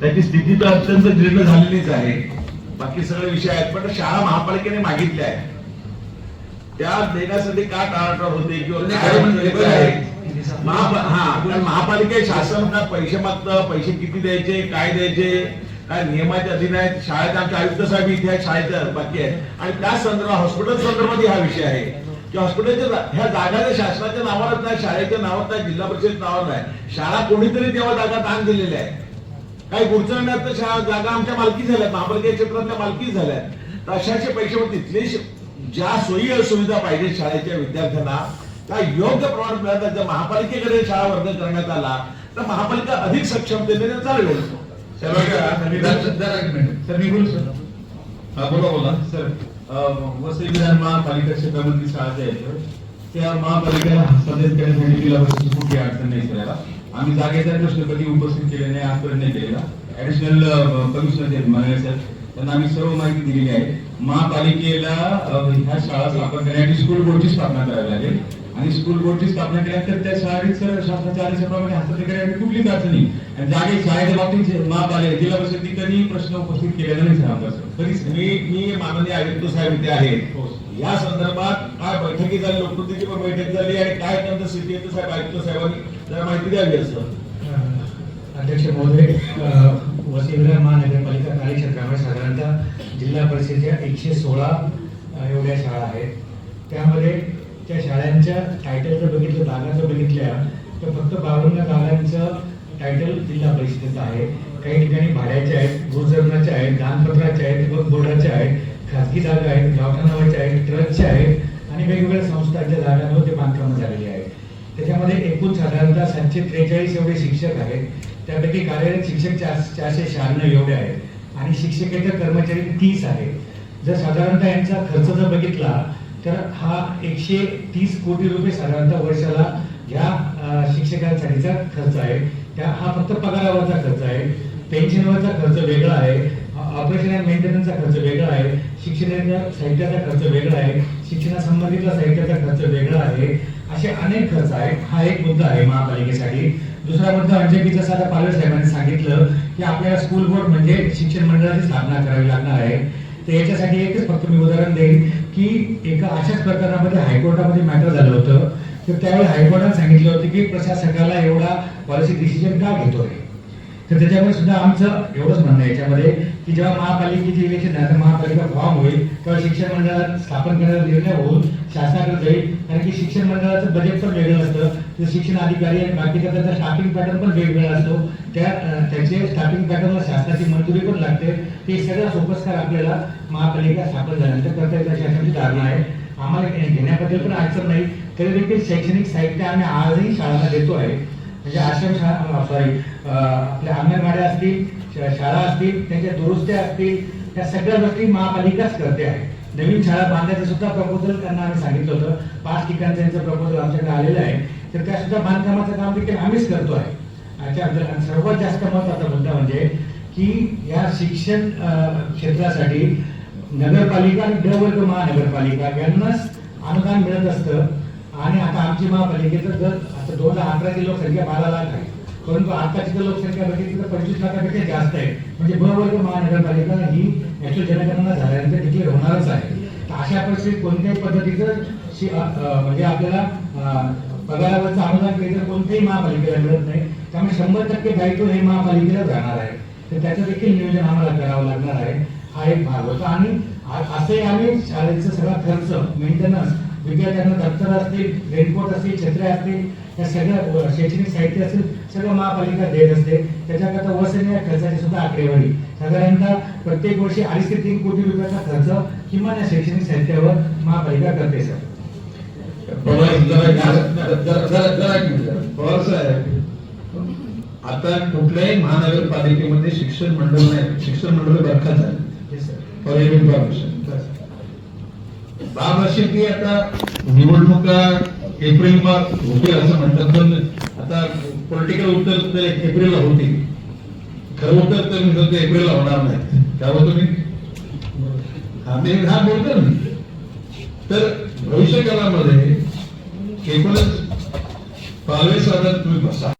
त्याची स्थिती तर अत्यंत जीर्ण झालेलीच आहे. बाकी सगळे विषय आहेत पण शाळा महापालिकेने मागितल्या आहेत. त्या देण्यासाठी का टाळाटाळ होते किंवा म्हणजे हा महापालिका शासन का पैसे मागतं पैसे किती द्यायचे काय द्यायचे काय नियमाच्या अधीन आहेत. शाळेत आमचे आयुक्त साहेब इथे आहेत शाळेत बाकी आहे आणि त्या संदर्भात हॉस्पिटल संदर्भात हा विषय आहे. की हॉस्पिटलच्या ह्या जागा शासनाच्या नावावर नाही शाळेच्या नावावर नाही जिल्हा परिषद नावावर नाही. शाळा कोणीतरी तेव्हा जागा दान दिलेल्या आहे. काही गुरचरण्यात तर शाळा जागा आमच्या मालकी झाल्या महापालिका क्षेत्रातल्या मालकी झाल्या तर अशाचे पैसे मग तिथले श- ज्या सोयी सुविधा पाहिजे शाळेच्या विद्यार्थ्यांना त्या योग्य प्रमाणात मिळतात जर महापालिकेकडे शाळा वर्ग करण्यात आला तर महापालिका अधिक सक्षमतेने ते चालवेल बोलू सर बोला बोला. सर अं, वसई विधान महापालिका क्षेत्रामधील शाळा ज्या आहेत त्या महापालिकेला हस्तांतरित करण्यासाठी परिषदेची कुठली अडचण नाही सर याला आम्ही जागेचा प्रश्न कधी उपस्थित केले नाही आजपर्यंत नाही केलेला ऍडिशनल कमिशनर आहेत माननीय सर. त्यांना आम्ही सर्व माहिती दिलेली आहे. महापालिकेला ह्या शाळा स्थापन करण्यासाठी स्कूल बोर्डची स्थापना करावी लागेल. आणि स्कूल बोर्डची स्थापना केल्यानंतर त्या शाळेत सर शासनाच्या आदेशाप्रमाणे हस्तांतरित करण्यासाठी कुठलीच अडचण आणि जागे शाळेच्या बाबतीत महापालिका जिल्हा परिषदेने कधी प्रश्न उपस्थित केलेला नाही सर आमचा. सर कधीच. मी मी माननीय आयुक्त साहेब इथे आहेत. हो. या संदर्भात काय बैठकी झाली लोकप्रतिनिधी पण बैठक झाली आणि काय त्यांचं स्थिती आहे साहेब आयुक्त साहेबांनी जरा माहिती द्यावी असं. अध्यक्ष महोदय अ, महानगरपालिका कार्यक्षेत्रामध्ये साधारणतः जिल्हा परिषदेच्या एकशे सोळा एवढ्या शाळा आहेत. त्यामध्ये त्या शाळांच्या टायटल जर बघितलं जागा जर बघितल्या तर फक्त बावन्न जागांचं टायटल जिल्हा परिषदेचं आहे. काही ठिकाणी भाड्याचे आहेत गुरुजरणाचे आहेत दानपत्राचे आहेत व बोर्डाचे आहेत. खाजगी जागा आहेत गावठाणावरच्या आहेत ट्रस्टच्या आहेत आणि वेगवेगळ्या संस्थांच्या जागांवर ते बांधकामं झालेली आहेत. त्याच्यामध्ये एकूण साधारणतः सातशे त्रेचाळीस एवढे शिक्षक आहेत. त्यापैकी कार्यरत शिक्षक चार चारशे शहाण्णव एवढे आहेत. आणि शिक्षकेतर कर्मचारी तीस आहेत. जर साधारणतः यांचा खर्च जर बघितला तर हा एकशे तीस कोटी रुपये साधारणतः वर्षाला ह्या शिक्षकांसाठीचा खर्च आहे. त्या हा फक्त पगारावरचा खर्च आहे. पेन्शनवरचा खर्च वेगळा आहे. ऑपरेशन अँड मेंटेनन्सचा खर्च वेगळा आहे. शिक्षणाच्या साहित्याचा खर्च वेगळा आहे शिक्षणासंबंधीचा साहित्याचा खर्च वेगळा आहे असे अनेक खर्च आहेत. हा एक मुद्दा आहे महापालिकेसाठी. दुसरा मुद्दा म्हणजे की जसं आता पालक साहेबांनी सांगितलं की आपल्याला स्कूल बोर्ड म्हणजे शिक्षण मंडळाची स्थापना करावी लागणार आहे. तर याच्यासाठी एकच फक्त मी उदाहरण देईन की एका अशाच प्रकरणामध्ये हायकोर्टामध्ये मॅटर झालं होतं. तर त्यावेळी हायकोर्टाने सांगितलं होतं की प्रशासकाला एवढा पॉलिसी डिसिजन का घेतोय? तर त्याच्यामुळे सुद्धा आमचं एवढंच म्हणणं याच्यामध्ये की जेव्हा महापालिकेचे इलेक्शन तर महापालिका फॉर्म होईल तेव्हा शिक्षण मंडळात स्थापन करण्याचा निर्णय होऊन शासनाकडे जाईल. कारण की शिक्षण मंडळाचं बजेट पण वेगळं असतं. शिक्षण अधिकारी आणि बाकीचा त्याचा स्टाफिंग पॅटर्न पण वेगवेगळा असतो. त्या त्याचे स्टाफिंग पॅटर्नला शासनाची मंजुरी पण लागते. ते सगळा सोपस्कार आपल्याला महापालिका स्थापन झाल्यानंतर करता येईल शासनाची धारणा आहे. आम्हाला घेण्याबद्दल पण अडचण नाही. तरी देखील शैक्षणिक साहित्य आम्ही आजही शाळांना देतो आहे. म्हणजे आश्रम शाळा सॉरी आपल्या अंगणवाड्या असतील शाळा असतील त्यांच्या दुरुस्त्या असतील त्या सगळ्या गोष्टी महापालिकाच करते आहे. नवीन शाळा बांधायचं सुद्धा प्रपोजल त्यांना आम्ही सांगितलं होतं. पाच ठिकाणचं यांचं प्रपोजल आमच्याकडे आलेलं आहे. तर त्या सुद्धा बांधकामाचं काम देखील आम्हीच करतो आहे. आणि सर्वात जास्त महत्त्वाचा मुद्दा म्हणजे की या शिक्षण क्षेत्रासाठी नगरपालिका आणि ड वर्ग महानगरपालिका यांनाच अनुदान मिळत असतं. आणि आता आमची महापालिकेचं जर आता दोन हजार अकराची लोकसंख्या बारा लाख आहे. परंतु आताची जर लोकसंख्या बघितली तर पंचवीस लाखापेक्षा जास्त आहे. म्हणजे ब वर्ग महानगरपालिका ही याची जनगणना झाल्यानंतर डिक्लेअर होणारच आहे. तर अशा परिस्थितीत कोणत्याही पद्धतीचं म्हणजे आपल्याला पगारावरचं अनुदान काही तर कोणत्याही महापालिकेला मिळत नाही. त्यामुळे शंभर टक्के दायित्व हे महापालिकेला जाणार आहे. तर त्याचं देखील नियोजन आम्हाला करावं लागणार आहे. हा एक भाग होता. आणि असे आम्ही शाळेचा सगळा खर्च मेंटेनन्स विद्यार्थ्यांना दप्तर असतील रेनकोट असतील छत्र्या असतील या सगळं व- शैक्षणिक साहित्य असेल सगळं महापालिका देत असते. त्याच्याकरता वसने या खर्चाची सुद्धा आकडेवारी. साधारणतः प्रत्येक वर्षी अडीच ते तीन कोटी रुपयाचा खर्च किमान या शैक्षणिक साहित्यावर महापालिका करते सर. पवार साहेब आता कुठल्याही महानगरपालिकेमध्ये शिक्षण मंडळ नाही. शिक्षण मंडळ बरखात झाले. येस सर फॉर बाब इन्फॉर्मेशन बस. आता निवडणुका एप्रिल होतील असं म्हणतात पण आता पॉलिटिकल उत्तर तर एप्रिलला होतील खरं उत्तर तर मी सांगतो एप्रिलला होणार नाही. त्यावर तुम्ही आम्ही हा बोलतो ना. तर भविष्यकालामध्ये एकूणच पालवे साधन तुम्ही बसा.